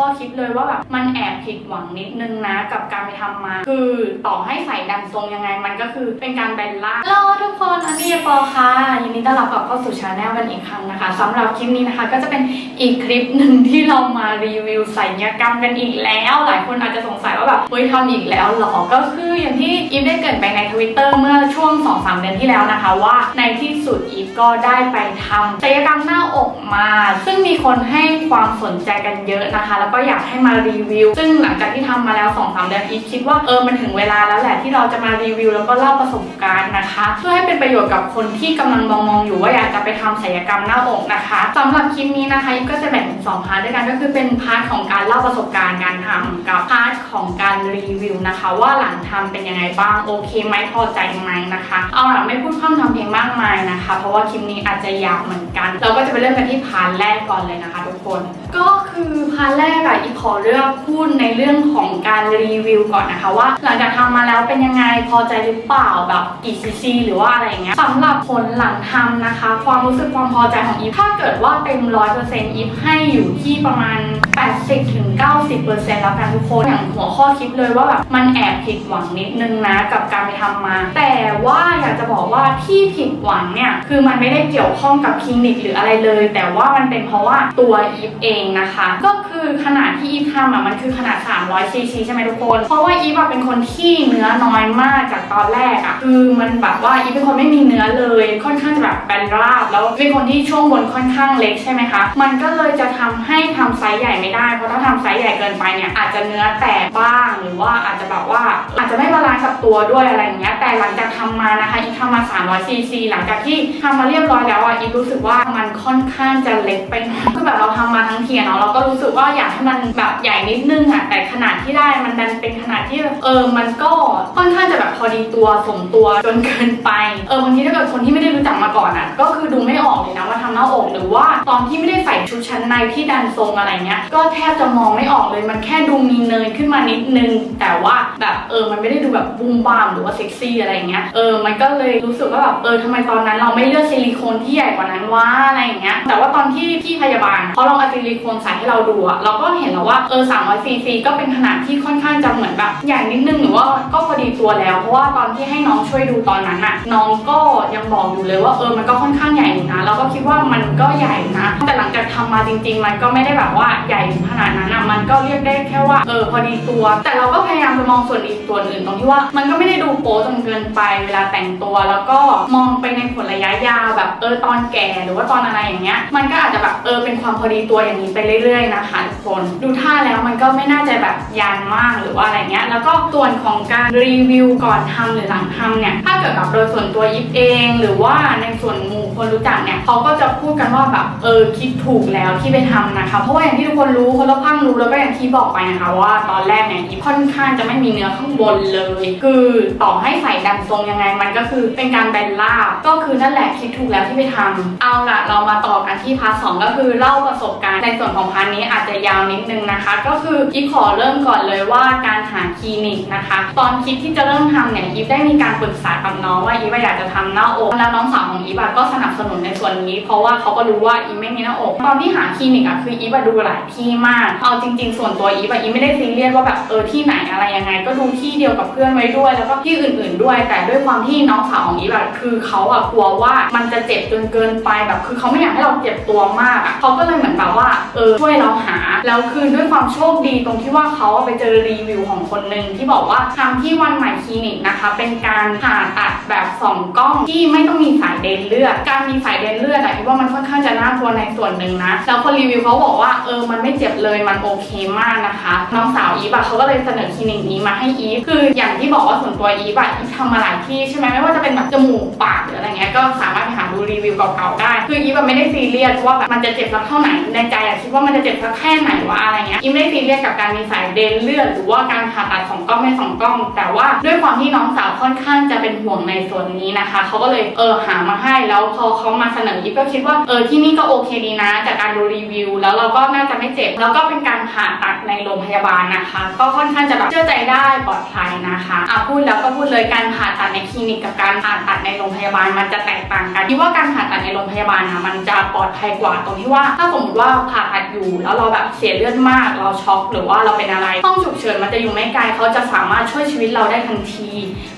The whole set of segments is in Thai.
ข้อคิดเลยว่าแบบมันแอบผิดหวังนิดนึงนะกับการไปทำมา คือต่อให้ใส่ดันทรงยังไงมันก็คือเป็นการแบนล่างฮัลโหลทุกคนอันนี้ปอค่ะยินดีต้อนรับกลับเข้าสู่ชาแนลกันอีกครั้งนะคะสำหรับคลิปนี้นะคะ ก็จะเป็นอีกคลิปหนึ่งที่เรามารีวิวศัลยกรรมกันอีกแล้ว หลายคนอาจจะสงสัยว่าแบบเฮ้ยทำอีกแล้วหรอก็คืออย่างที่อีฟได้เกิดไปในทวิตเตอร์เมื่อช่วง2-3เดือนที่แล้วนะคะว่าในที่สุดอีฟก็ได้ไปทำศัลยกรรมหน้าอกมา ซึ่งมีคนให้ความสนใจกันเยอะนะคะแล้วก็อยากให้มารีวิว ซึ่งหลังจากที่ทำมาแล้ว2-3เดือนอีฟคิดว่าเออมันถึงเวลาแล้วแหละที่เราจะมารีวิว แล้วก็เล่าประสบการณ์นะคะ เพื่อให้เป็นประโยชน์กับคนที่กำลังมองมองอยู่ว่าอยากจะไปทำศัลยกรรมหน้าอกนะคะสำหรับคลิปนี้นะคะอีฟก็จะแบ่งเป็นสองพาร์ทด้วยกันก็คือเป็นพาร์ทของการเล่าประสบการณ์การทำกับพาร์ทของการรีวิวนะคะ ว่าหลังทำเป็นยังไงบ้างโอเคไหมพอใจไหมนะคะ เอาล่ะไม่พูดพร่ำทำเพลงมากมายนะคะ เพราะว่าคลิปนี้อาจจะยาวเหมือนกัน เราก็จะไปเริ่มกันที่พาร์ทแรกก่อนเลยนะคะ ทุกคน ก็คือพาร์ทแรกอะอีขอเลือกพูดในเรื่องของการรีวิวก่อนนะคะว่า หลังจากทำมาแล้วเป็นยังไงพอใจหรือเปล่าแบบกี่ซีซีหรือว่าอะไรเงี้ยสำหรับผลหลังทำนะคะ ความรู้สึกความพอใจของอีฟถ้าเกิดว่าเต็มร้อยเปอร์เซ็นต์อีฟให้อยู่ที่ประมาณ 80ถึง90เปอร์เซ็นต์แล้วกันทุกคนอย่างหัวข้อคิดเลยว่าแบบมันแอบผิดหวังนิดนึงนะกับการไปทำมา แต่ว่าอยากจะบอกว่าที่ผิดหวังเนี่ยคือมันไม่ได้เกี่ยวข้องกับคลินิกหรืออะไรเลย แต่ว่ามันเป็นเพราะว่าตัวอีฟเองนะคะ ก็คือขนาดที่อีฟทำอะมันคือขนาด 300ซีซีใช่ไหมทุกคน เพราะว่าอีฟอะเป็นคนที่เนื้อน้อยมากจากตอนแรกอะคือมันแบบว่าอีฟเป็นคนไม่มีเนื้อเลย ค่อนข้างจะแบบแบนราบ แล้วเป็นคนที่ช่วงบนค่อนข้างเล็กใช่ไหมคะมันก็เลยจะทำให้ทำไซส์ใหญ่ไม่ได้เพราะถ้าทำไซส์ใหญ่เกินไปเนี่ยอาจจะเนื้อแตกบ้างหรือว่าอาจจะแบบว่าอาจจะไม่บาลานซ์กับตัวด้วยอะไรอย่างเงี้ยแต่หลังจากทำมานะคะอีฟทำมา300ซีซีหลังจากที่ทำมาเรียบร้อยแล้วอะอีฟรู้สึกว่ามันค่อนข้างจะเล็กไปหน่อยคือแบบเราทำมาทั้งทีเนาะเราก็รู้สึกว่าอยากมันแบบใหญ่นิดนึงอะแต่ขนาดที่ได้มันดันเป็นขนาดที่เออมันก็ค่อนข้างจะแบบพอดีตัวสมตัวจนเกินไปเออบางทีถ้าเกิดคนที่ไม่ได้รู้จักมาก่อนอะก็คือดูไม่ออกเลยนะว่าทำหน้าอกหรือว่าตอนที่ไม่ได้ใส่ชุดชั้นในที่ดันทรงอะไรเงี้ยก็แทบจะมองไม่ออกเลยมันแค่ดูมีเนินขึ้นมานิดนึง แต่ว่าแบบเออมันไม่ได้ดูแบบบูมบามหรือว่าเซ็กซี่อะไรเงี้ยเออมันก็เลยรู้สึกว่าแบบเออทำไมตอนนั้นเราไม่เลือกซิลิโคนที่ใหญ่กว่านั้นวะอะไรเงี้ยแต่ว่าตอนที่พี่พยาบาลเขาลองเอาซิลิโคนใส่ให้เราดูอะเราก็เห็นแล้วว่าเออ300ซีซีก็เป็นขนาดที่ค่อนข้างจะเหมือนแบบใหญ่นิดนึงหรือว่าก็พอดีตัวแล้ว เพราะว่าตอนที่ให้น้องช่วยดูตอนนั้นอะน้องก็ยังบอกอยู่เลยว่าเออมันก็ค่อนข้างใหญ่อยู่นะเราก็คิดว่ามันก็ใหญ่นะ แต่หลังจากทำมาจริง ๆ มันก็ไม่ได้แบบว่าใหญ่ถึงขนาดนั้นอะมันก็เรียกได้แค่ว่าเออพอดีตัว แต่เราก็พยายามจะมองส่วนอีกส่วนอื่นตรงที่ว่ามันก็ไม่ได้ดูโป๊จนเกินไปเวลาแต่งตัว แล้วก็มองไปในผลระยะยาวแบบเออตอนแก่หรือว่าตอนอะไรอย่างเงี้ยมันก็อาจจะแบบเออเป็นความพอดีตัวอย่างนี้ไปเรื่อยๆนะคะทุกคนดูท่าแล้วมันก็ไม่น่าจะแบบยานมากหรือว่าอะไรเงี้ยแล้วก็ส่วนของการรีวิวก่อนทำหรือหลังทำเนี่ยถ้าเกิดแบบโดยส่วนตัวยิปเอง หรือว่าในส่วนหมู่คนรู้จักเนี่ยเขาก็จะพูดกันว่าแบบเออคิดถูกแล้วที่ไปทำนะคะเพราะว่าอย่างที่ทุกคนรู้คนรอบข้างรู้แล้วก็อย่างที่บอกไปนะคะว่าตอนแรกเนี่ยยิปค่อนข้างจะไม่มีเนื้อข้างบนเลย คือต่อให้ใส่ดันทรงยังไงมันก็คือเป็นการแบนลาบก็คือนั่นแหละคิดถูกแล้วที่ไปทำเอาล่ะเรามาต่อกันที่พาร์ทสองก็คือเล่าประสบการณ์ในส่วนของพาร์ทนี้อาจจะยาวนิดนึงนะคะ ก็คือยิปขอเริ่มก่อนเลยว่าการหาคลินิกนะคะ ตอนคิดที่จะเริ่มทำเนี่ยยิปได้มีการปรึกษากับน้องว่ายิปอยากจะทำหน้าอกแล้วน้องสาวของยิปอะก็สนับสนุนในส่วนนี้ เพราะว่าเขาก็รู้ว่ายิปไม่มีหน้าอกตอนที่หาคลินิกอะคือยิปอะดูหลายที่มาก เอาจริง ๆ ส่วนตัวยิปอะยิปไม่ได้ซีเรียสว่าแบบเออที่ไหนอะไรยังไง ก็ดูที่เดียวกับเพื่อนไว้ด้วย แล้วก็ที่อื่น ๆด้วย แต่ด้วยความที่น้องสาวของยิปอะคือเขาอะกลัวว่ามันจะเจ็บจนเกินไปแบบ คือเขาไม่อยากให้เราเจ็บตัวมากอะเขาก็เลยเหมือนแบบว่าเออช่วยเราหาแล้วคือด้วยความโชคดีตรงที่ว่าเขาไปเจอรีวิวของคนหนึ่งที่บอกว่าทำที่วันใหม่คลินิกนะคะ เป็นการผ่าตัดแบบสองกล้องที่ไม่ต้องมีสายเดินเลือด การมีสายเดินเลือดอะคิดว่ามันค่อนข้างจะน่ากลัวในส่วนหนึ่งนะแล้วคนรีวิวเขาบอกว่าเออมันไม่เจ็บเลยมันโอเคมากนะคะน้องสาวอีฟอะเขาก็เลยเสนอคลินิกนี้มาให้อีฟคืออย่างที่บอกว่าส่วนตัวอีฟอะอีฟทำมาหลายที่ใช่ไหมไม่ว่าจะเป็นแบบจมูกปากหรืออะไรเงี้ยก็สามารถไปหาดูรีวิวเก่าๆได้ คืออีฟแบบไม่ได้ซีเรียสว่าแบบมันจะเจ็บสักเท่าไหร่ในใจอะคิดว่ามันจะเจ็บสักแค่ไหนวะอะไรเงี้ยอีฟไม่ซีเรียสกับการมีสายเดินเลือดหรือว่าการผ่าตัดสองกล้องไม่สองกล้อง แต่ว่าด้วยความที่น้องสาวค่อนข้างจะเป็นห่วงในส่วนนี้นะคะเขาก็เลยเออหามาให้แล้วพอเขามาเสนออีฟก็คิดว่าเออที่นี่ก็โอเคดีนะ จากการดูรีวิว แล้วเราก็น่าจะไม่เจ็บ แล้วก็เป็นการผ่าผ่าตัดในโรงพยาบาลนะคะ ก็ค่อนข้างจะแบบเชื่อใจได้ปลอดภัยนะคะอะพูดแล้วก็พูดเลยการผ่าตัดในคลินิกกับการผ่าตัดในโรงพยาบาลมันจะแตกต่างกันที่ว่าการผ่าตัดในโรงพยาบาลนะมันจะปลอดภัยกว่าตรงที่ว่าถ้าสมมติว่าผ่าตัดอยู่แล้วเราแบบเสียเลือดมาก เราช็อกหรือว่าเราเป็นอะไร ห้องฉุกเฉินมันจะอยู่ไม่ไกลเขาจะสามารถช่วยชีวิตเราได้ทันที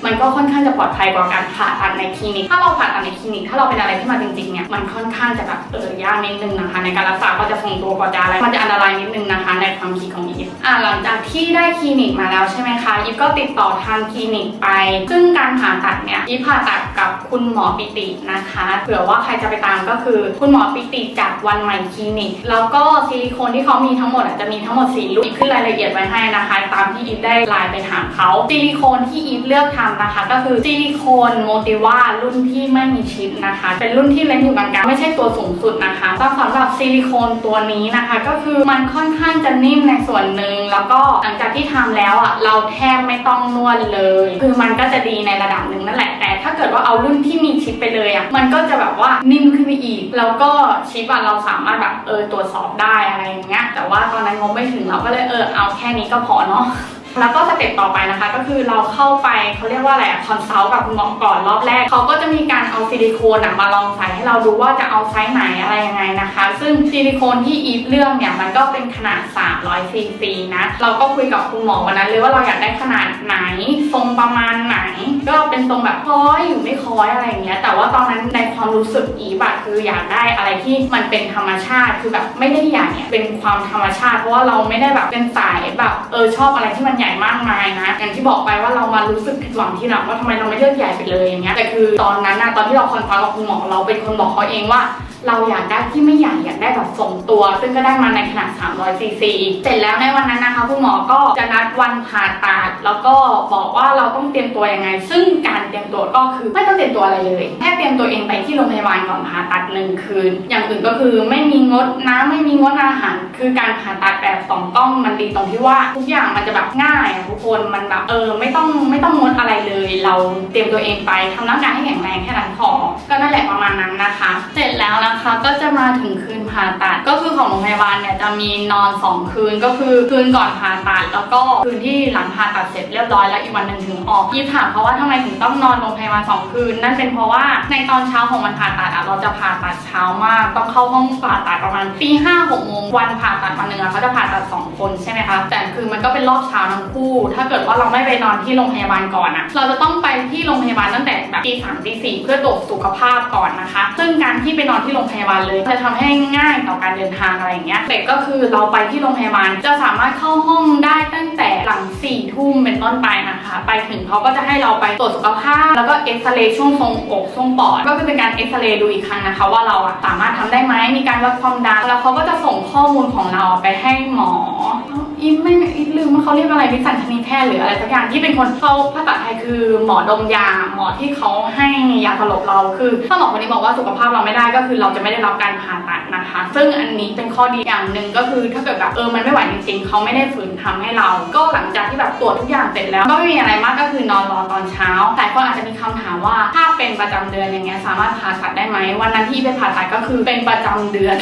มันก็ค่อนข้างจะปลอดภัยกว่าการผ่าตัดในคลินิก ถ้าเราผ่าตัดในคลินิก ถ้าเราเป็นอะไรที่มาจริงๆเนี่ย มันค่อนข้างจะแบบเออยากนิดนึงนะคะ ในการรักษาก็จะทรงตัวกว่าจะอะไร มันจะอันตรายนิดนึงนะคะ ในความคิดของอีฟอ่าหลังจากที่ได้คลินิกมาแล้วใช่ไหมคะอีฟก็ติดต่อทางคลินิกไป ซึ่งการผ่าตัดเนี่ยอีฟผ่าตัดกับคุณหมอปิตินะคะ เผื่อว่าใครจะไปตามก็คือ คุณหมอปิติจากวันใหม่คลินิก แล้วก็ซิลิโคนที่เขามีทั้งหมดอะจะมีทั้งหมด 4ลูกอีฟขึ้นรายละเอียดไว้ให้นะคะ ตามที่อีฟได้ไลน์ไปถามเขาซิลิโคนที่อีฟเลือกทำนะคะ ก็คือซิลิโคนโมติว่ารุ่นที่ไม่มีชิปนะคะ เป็นรุ่นที่เล่นอยู่กลางๆไม่ใช่ตัวสูงสุดนะคะแต่สำหรับซิลิโคนตัวนี้นะคะ ก็คือมันค่อนข้างจะนิ่มในส่วนหนึ่งแล้วก็หลังจากที่ทำแล้วอะเราแทบไม่ต้องนวดเลย คือมันก็จะดีในระดับหนึ่งนั่นแหละแต่ถ้าเกิดว่าเอารุ่นที่มีชิปไปเลยอะมันก็จะแบบว่านิ่มขึ้นไปอีก แล้วก็ชิปอะเราสามารถแบบเออตรวจสอบได้อะไรอย่างเงี้ยแต่แต่ว่าตอนนั้นงบไม่ถึงเราก็เลยเออเอาแค่นี้ก็พอเนาะ แล้วก็สเต็ปต่อไปนะคะ ก็คือเราเข้าไปเขาเรียกว่าอะไรคอนซัลท์กับคุณหมอก่อนรอบแรกเขาก็จะมีการเอาซิลิโคนมาลองใส่ให้เราดูว่าจะเอาไซส์ไหนอะไรยังไงนะคะ ซึ่งซิลิโคนที่อีฟเลือกเนี่ยมันก็เป็นขนาด 300ซีซีนะเราก็คุยกับคุณหมอวันนั้นเลยว่าเราอยากได้ขนาดไหนทรงประมาณไหน ก็เป็นทรงแบบคล้อยอยู่ไม่คล้อยอะไรอย่างเงี้ยแต่ว่าตอนนั้นในความรู้สึกอีฟอะคืออยากได้อะไรที่มันเป็นธรรมชาติคือแบบไม่ได้ใหญ่อะเป็นความธรรมชาติ เพราะว่าเราไม่ได้แบบเป็นสายแบบเออชอบอะไรที่มันใหญ่มากมายนะ อย่างที่บอกไปว่าเรามารู้สึกผิดหวังที่หลังว่าทำไมเราไม่เลือกใหญ่ไปเลยอย่างเงี้ยแต่คือตอนนั้นนะตอนที่เราคอนฟัลกับคุณหมอเราเป็นคนบอกเขาเองว่า เราอยากได้ที่ไม่ใหญ่อยากได้แบบทรงตัว ซึ่งก็ได้มาในขนาด 300 ซีซี เสร็จแล้วในวันนั้นนะคะคุณหมอก็จะนัดวันผ่าตัดแล้วก็บอกว่าเราต้องเตรียมตัวยังไง ซึ่งการเตรียมตัวก็คือไม่ต้องเตรียมตัวอะไรเลย แค่เตรียมตัวเองไปที่โรงพยาบาลก่อนผ่าตัดหนึ่งคืน อย่างอื่นก็คือไม่มีงดน้ำไม่มีงดอาหาร คือการผ่าตัดแบบสองกล้องมันดีตรงที่ว่าทุกอย่างมันจะแบบง่ายอะทุกคนมันแบบเออไม่ต้องไม่ต้องงดอะไรเลย เราเตรียมตัวเองไปทำร่างกายให้แข็งแรงแค่นั้นพอก็นั่นแหละประมาณนั้นนะคะ เสร็จแล้วนะคะ ก็จะมาถึงคืนผ่าตัด ก็คือของโรงพยาบาลเนี่ยจะมีนอน 2 คืนก็คือคืนก่อนผ่าตัด แล้วก็คืนที่หลังผ่าตัดเสร็จเรียบร้อยแล้วอีกวันหนึ่งถึงออกยีถามเขาว่าทำไมถึงต้องนอนโรงพยาบาลสองคืน นั่นเป็นเพราะว่าในตอนเช้าของวันผ่าตัดอะเราจะผ่าตัดเช้ามาก ต้องเข้าห้องผ่าตัดประมาณตีห้าหกโมงวันผ่าตัดวันหนึ่งอะเขาจะผ่าตัดสองคนใช่ไหมคะแต่คือมันก็เป็นรอบเช้าทั้งคู่ ถ้าเกิดว่าเราไม่ไปนอนที่โรงพยาบาลก่อนอะเราจะต้องไปที่โรงพยาบาลตั้งแต่แบบตีสามตีสี่เพื่อตรวจสุขภาพก่อนนะคะ ซึ่งการที่ไปนอนที่โรงพยาบาลเลย จะทำให้ง่ายต่อการเดินทางอะไรอย่างเงี้ยแต่ก็คือเราไปที่โรงพยาบาลจะสามารถเข้าห้องได้ตั้งแต่หลังสี่ทุ่มเป็นต้นไปนะคะ ไปถึงเขาก็จะให้เราไปตรวจสุขภาพ แล้วก็เอ็กซเรย์ช่วงทรงอกช่วงปอด ก็คือเป็นการเอ็กซเรย์ดูอีกครั้งนะคะ ว่าเราอะสามารถทำได้ไหมมีการวัดความดันแล้วเขาก็จะส่งข้อมูลของเราไปให้หมอ อีไม่อีลืมว่าเขาเรียกอะไรวิสัญชนีแพทย์หรืออะไรสักอย่างที่เป็นคนเขาภาษาไทยคือหมอดมยาหมอที่เขาให้ยาสลบเราคือถ้าหมอคนนี้บอกว่าสุขภาพเราไม่ได้ก็คือเราจะไม่ได้รับการผ่าตัดนะคะ ซึ่งอันนี้เป็นข้อดีอย่างหนึ่งก็คือถ้าเกิดแบบเออมันไม่ไหวจริงๆเขาไม่ได้ฝืนทำให้เรา ก็หลังจากที่แบบตรวจทุกอย่างเสร็จแล้ว ก็ไม่มีอะไรมากก็คือนอนรอตอนเช้าหลายคนอาจจะมีคำถามว่าถ้าเป็นประจำเดือนอย่างเงี้ยสามารถผ่าตัดได้ไหมวันนั้นที่ไปผ่าตัดก็คือเป็นประจำเดือน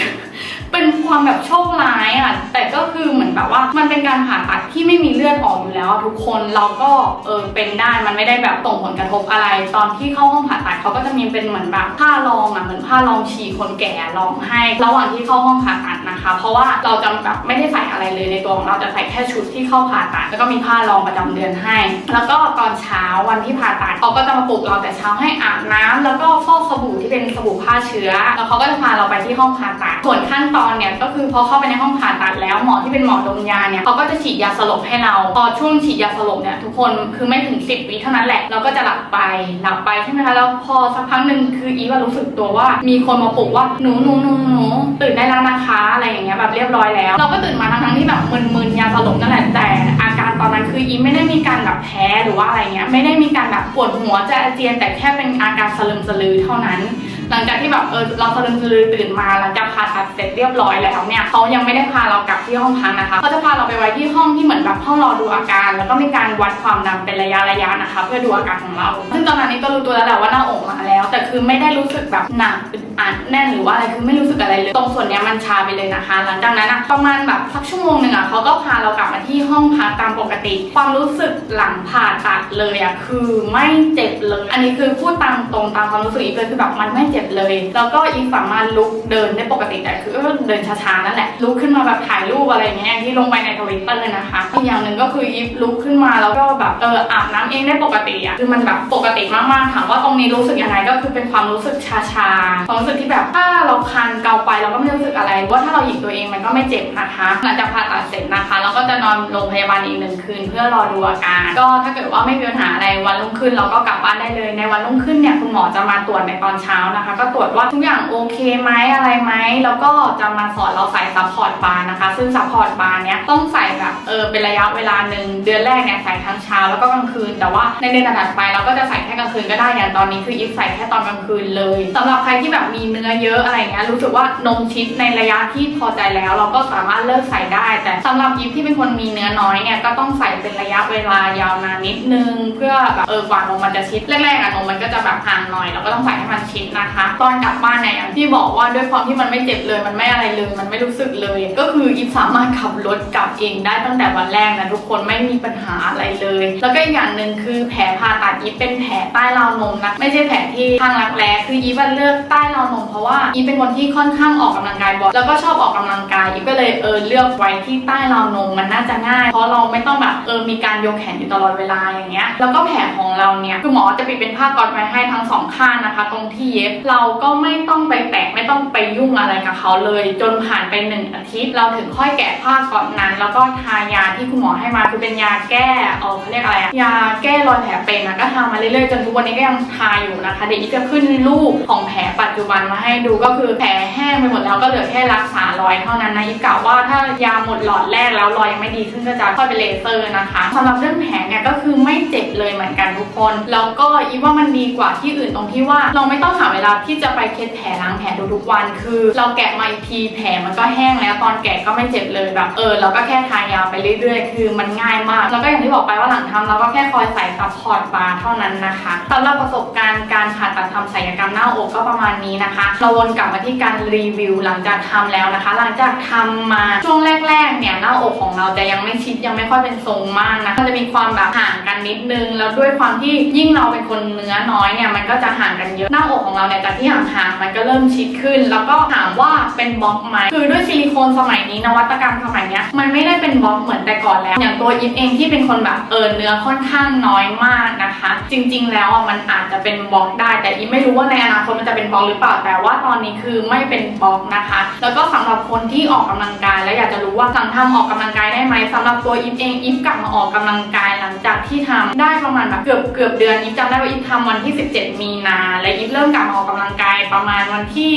เป็นความแบบโชคร้ายอะแต่ก็คือเหมือนแบบว่า มันเป็นการผ่าตัดที่ไม่มีเลือดออกอยู่แล้ว ทุกคนเราก็เออเป็นได้มันไม่ได้แบบส่งผลกระทบอะไร ตอนที่เข้าห้องผ่าตัดเขาก็จะมีเป็นเหมือนแบบผ้ารองอะเหมือนผ้ารองฉี่คนแก่รองให้ ระหว่างที่เข้าห้องผ่าตัดนะคะ เพราะว่าเราจะแบบไม่ได้ใส่อะไรเลยในตัวของเราจะใส่แค่ชุดที่เข้าผ่าตัด แล้วก็มีผ้ารองประจำเดือนให้ แล้วก็ตอนเช้าวันที่ผ่าตัดเขาก็จะมาปลุกเราแต่เช้าให้อาบน้ำแล้วก็ฟอกสบู่ที่เป็นสบู่ฆ่าเชื้อแล้วเขาก็จะพาเราไปที่ห้องผ่าตัดส่วนขั้นตอนเนี่ยก็คือพอเข้าไปในห้องผ่าตัดแล้วหมอที่เป็นหมอดมยาเนี่ยเขาก็จะฉีดยาสลบให้เรา พอช่วงฉีดยาสลบเนี่ยทุกคนคือไม่ถึง 10 วิเท่านั้นแหละเราก็จะหลับไปหลับไปใช่ไหมคะแล้วพอสักพักหนึ่งคืออีว่ารู้สึกตัวว่า มีคนมาปลุกว่าหนูหนูหนูหนูตื่นได้แล้วนะคะอะไรอย่างเงี้ยแบบเรียบร้อยแล้ว เราก็ตื่นมาทั้งๆที่แบบมึนๆยาสลบนั่นแหละแต่อาการตอนนั้นคืออีไม่ได้มีการแบบแพ้หรือว่าอะไรเงี้ยไม่ได้มีการแบบปวดหัวจะอาเจียนแต่แค่เป็นอาการสลึมสลือเท่านั้น หลังจากที่แบบเออเราสะดึมสะลือตื่นมาหลังจากผ่าตัดเสร็จเรียบร้อยแล้วเนี่ยเขายังไม่ได้พาเรากลับที่ห้องพักนะคะเขาจะพาเราไปไว้ที่ห้องที่เหมือนแบบห้องรอดูอาการ แล้วก็มีการวัดความดันเป็นระยะระยะนะคะ เพื่อดูอาการของเรา ซึ่งตอนนั้นนี่ก็รู้ตัวแล้วแหละว่าหน้าอกมาแล้ว แต่คือไม่ได้รู้สึกแบบหนักอึดอัดแน่นหรือว่าอะไรคือไม่รู้สึกอะไรเลยตรงส่วนนี้มันชาไปเลยนะคะ หลังจากนั้นอะประมาณแบบสักชั่วโมงหนึ่งอะเขาก็พาเรากลับมาที่ห้องพักตามปกติ ความรู้สึกหลังผ่าตัดเลยอะคือไม่เจ็บเลย อันนี้คือพูดตามตรงตามความรู้สึกอีกเลยคือแบบมันไม่เจ็บเลย แล้วก็อีกสามารถลุกเดินได้ปกติแต่คือเดินช้าๆนั่นแหละลุกขึ้นมาแบบถ่ายรูปอะไรเงี้ยที่ลงไปในทวิตเตอร์นะคะอีกอย่างหนึ่งก็คืออีฟลุกขึ้นมาแล้วก็แบบเอออาบน้ำเองได้ปกติอะคือมันแบบปกติมากๆถามว่าตรงนี้รู้สึกยังไงก็คือเป็นความรู้สึกชาๆความรู้สึกที่แบบถ้าเราคันเกาไปเราก็ไม่รู้สึกอะไรว่าถ้าเราหยิกตัวเองมันก็ไม่เจ็บนะคะหลังจากผ่าตัดเสร็จนะคะเราก็จะนอนโรงพยาบาลอีกหนึ่งคืน เพื่อรอดูอาการ ก็ถ้าเกิดว่าไม่มีปัญหาอะไรวันรุ่งขึ้นเราก็กลับบ้านได้เลย ในวันรุ่งขึ้นเนี่ยคุณหมอจะมาตรวจในตอนเช้านะคะก็ตรวจว่าทุกอย่างโอเคไหมอะไรไหมแล้วก็จะมาสอนเราใส่ซัพพอร์ตบาร์นะคะ ซึ่งซัพพอร์ตบาร์เนี้ยต้องใส่แบบเออเป็นระยะเวลาหนึ่งเดือนแรกเนี่ยใส่ทั้งเช้าแล้วก็กลางคืน แต่ว่าในเดือนถัดไปเราก็จะใส่แค่กลางคืนก็ได้อย่างตอนนี้คืออีฟใส่แค่ตอนกลางคืนเลยสำหรับใครที่แบบมีเนื้อเยอะอะไรเงี้ยรู้สึกว่านมชิดในระยะที่พอใจแล้ว เราก็สามารถเลิกใส่ได้ แต่สำหรับอีฟที่เป็นคนมีเนื้อน้อยเนี่ยก็ต้องใส่เป็นระยะเวลายาวนานนิดนึง เพื่อแบบเออกว่านมมันจะชิดแรกๆอะนมมันก็จะแบบห่างหน่อยเราก็ต้องใส่ให้มันชิดนะคะตอนกลับบ้านเนี่ยอย่างที่บอกว่าด้วยความที่มันไม่เจ็บเลย มันไม่อะไรเลย มันไม่รู้สึกเลย ก็คืออีฟสามารถขับรถกลับเองได้ตั้งแต่วันแรกนะทุกคนไม่มีปัญหาอะไรเลย แล้วก็อีกอย่างหนึ่งคือแผลผ่าตัดอีฟเป็นแผลใต้ราวนมนะไม่ใช่แผลที่ข้างรักแร้คืออีฟเลือกใต้ราวนมเพราะว่าอีฟเป็นคนที่ค่อนข้างออกกำลังกายบ่อยแล้วก็ชอบออกกำลังกายอีฟก็เลยเออเลือกไว้ที่ใต้ราวนมมันน่าจะง่าย เพราะเราไม่ต้องแบบเออมีการยกแขนอยู่ตลอดเวลาอย่างเงี้ยแล้วก็แผลของเราเนี่ยคือหมอจะปิดเป็นผ้าก๊อซไว้ให้ทั้งสองข้างนะคะ ตรงที่เย็บเราก็ไม่ต้องไปแตะไม่ต้องไปยุ่งอะไรกับเขาเลย จนผ่านไปหนึ่งอาทิตย์ เราถึงค่อยแกะผ้าก๊อซนั้น แล้วก็ทายาที่คุณหมอให้มาคือเป็นยาแก้เออเขาเรียกอะไรอะยาแก้รอยแผลเป็นนะก็ทามาเรื่อยๆจนทุกวันนี้ก็ยังทาอยู่นะคะ เดี๋ยวอีจะขึ้นรูปของแผลปัจจุบันมาให้ดูก็คือแผลแห้งไปหมดแล้วก็เหลือแค่รักษารอยเท่านั้นนะอีฟกะว่าถ้ายาหมดหลอดแรกแล้วรอยยังไม่ดีขึ้นก็จะค่อยไปเลเซอร์นะคะสำหรับเรื่องแผลเนี่ยก็คือไม่เจ็บเลยเหมือนกันทุกคน แล้วก็อีว่ามันดีกว่าที่อื่นตรงที่ว่าเราไม่ต้องหาเวลาที่จะไปเช็ดแผลล้างแผลทุกๆวัน คือ เราแกะมาอีกทีแผลมันก็แห้งแล้วตอนแกะก็ไม่เจ็บเลยแบบเออเราก็แค่ทายาไปเรื่อยๆ คือมันง่ายมาก แล้วก็อย่างที่บอกไปว่าหลังทำเราก็แค่คอยใส่ซัพพอร์ตบาร์เท่านั้นนะคะสำหรับประสบการณ์การผ่าตัดทำศัลยกรรมหน้าอกก็ประมาณนี้นะคะเราวนกลับมาที่การรีวิวหลังจากทำแล้วนะคะ หลังจากทำมาช่วงแรกๆเนี่ยหน้าอกของเราจะยังไม่ชิดยังไม่ค่อยเป็นทรงมากนะมันจะมีความแบบห่างกันนิดนึง แล้วด้วยความที่ยิ่งเราเป็นคนเนื้อน้อยเนี่ยมันก็จะห่างกันเยอะหน้าอกของเราเนี่ยจากที่ห่างๆมันก็เริ่มชิดขึ้น แล้วก็ถามว่าเป็นบล็อกไหมคือด้วยซิลิโคนสมัยนี้นวัตกรรมสมัยนี้มันไม่ได้เป็นบล็อกเหมือนแต่ก่อนแล้ว อย่างตัวยิปเองที่เป็นคนแบบเออเนื้อค่อนข้างน้อยมากนะคะ จริง ๆ แล้วอะมันอาจจะเป็นบล็อกได้ แต่ยิปไม่รู้ว่าในอนาคตมันจะเป็นบล็อกหรือเปล่าแต่ว่าตอนนี้คือไม่เป็นบล็อกนะคะ แล้วก็สำหรับคนที่ออกกำลังกาย แล้วอยากจะรู้ว่าสั่งทำออกกำลังกายได้ไหมสำหรับตัวอิฟเองอิฟกลับมาออกกำลังกายหลังจากที่ทำได้ประมาณแบบเกือบเกือบเดือนอิฟจำได้ว่าอิฟทำวันที่ 17 มีนาและอิฟเริ่มกลับมาออกกำลังกายประมาณวันที่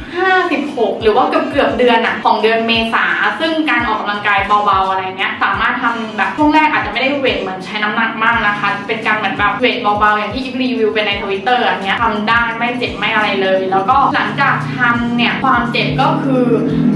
15 16 หรือว่าเกือบเกือบเดือนอะของเดือนเมษาซึ่งการออกกำลังกายเบาๆอะไรเงี้ยสามารถทำแบบช่วงแรกอาจจะไม่ได้เวทเหมือนใช้น้ำหนักมากนะคะ เป็นการเหมือนแบบเวทเบาๆอย่างที่อิฟรีวิวไปในทวิตเตอร์อันเนี้ยทำได้ไม่เจ็บไม่อะไรเลย แล้วก็หลังจากทำเนี่ยความเจ็บก็คือ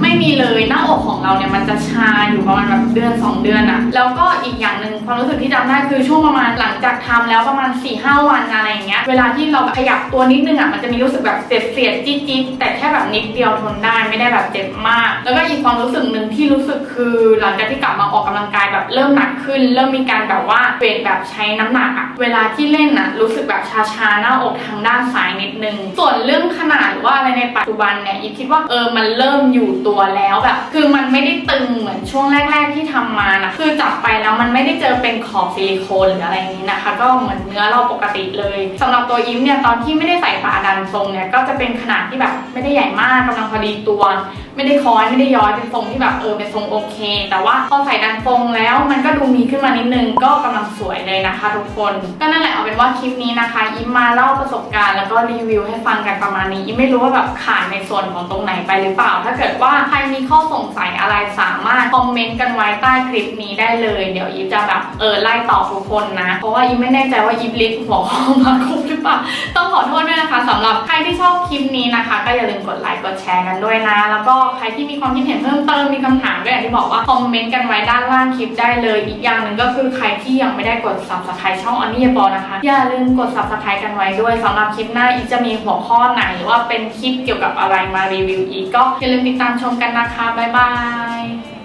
ไม่มีเลยหน้าอกของเราเนี่ยมันจะชาอยู่ประมาณแบบเดือน 2 เดือนอะแล้วก็อีกอย่างหนึ่งความรู้สึกที่จำได้คือช่วงประมาณหลังจากทำแล้วประมาณ4ี่ห้าวันอะไรเงี้ยเวลาที่เราแบบขยับตัวนิดนึงอะมันจะมีรู้สึกแบบเสียดเสียดจี๊ดจี๊ดแต่แค่แบบนิดเดียวทนได้ไม่ได้แบบเจ็บมาก แล้วก็อีกความรู้สึกหนึ่งที่รู้สึกคือ หลังจากที่กลับมาออกกำลังกายแบบเริ่มหนักขึ้น เริ่มมีการแบบว่าเวทแบบใช้น้ำหนักอะเวลาที่เล่นอะรู้สึกแบบชาๆหน้าอกทางด้านซ้ายนิดนึง ส่วนเรื่องขนาดหรือว่าอะไรในปัจจุบันเนี่ยอีคิดว่าเออมันเริ่มอยู่ตัวแล้วแบบ คือมันไม่ได้ตึงเหมือนช่วงแรก ๆที่ทำมานะคือจับไปแล้วมันไม่ได้เจอเป็นขอบซิลิโคนหรืออะไรอย่างนี้นะคะ ก็เหมือนเนื้อเราปกติเลยสำหรับตัวอิฟเนี่ยตอนที่ไม่ได้ใส่ฝาดันทรงเนี่ยก็จะเป็นขนาดที่แบบไม่ได้ใหญ่มากกำลังพอดีตัว ไม่ได้คล้อยไม่ได้ย้อยเป็นทรงที่แบบเออเป็นทรงโอเค แต่ว่าพอใส่ดันทรงแล้วมันก็ดูมีขึ้นมานิดนึงก็กำลังสวยเลยนะคะ ทุกคนก็นั่นแหละเอาเป็นว่าคลิปนี้นะคะอิมมาเล่าประสบการณ์แล้วก็รีวิวให้ฟังกันประมาณนี้อิมไม่รู้ว่าแบบขาดในส่วนของตรงไหนไปหรือเปล่า ถ้าเกิดว่าใครมีข้อสงสัยอะไรสามารถคอมเมนต์กันไว้ใต้คลิปนี้ได้เลยเดี๋ยวอิมจะแบบเออไล่ตอบทุกคนนะเพราะว่าอิมไม่แน่ใจว่าอิมลิสต์หัวข้อมาครบหรือเปล่าต้องขอโทษด้วยนะคะสำหรับใครที่ชอบคลิปนี้นะคะ ก็อย่าลืมกดไลค์กดแชร์กันด้วยนะ แล้วก็ใครที่มีความคิดเห็นเพิ่มเติมมีคำถามก็อย่างที่บอกว่าคอมเมนต์กันไว้ด้านล่างคลิปได้เลย อีกอย่างหนึ่งก็คือใครที่ยังไม่ได้กด subscribe ช่องอันนี่บอนะคะอย่าลืมกด subscribe กันไว้ด้วยสำหรับคลิปหน้าอีกจะมีหัวข้อไหนหรือว่าเป็นคลิปเกี่ยวกับอะไรมารีวิวอีกก็อย่าลืมติดตามชมกันนะคะบ๊ายบาย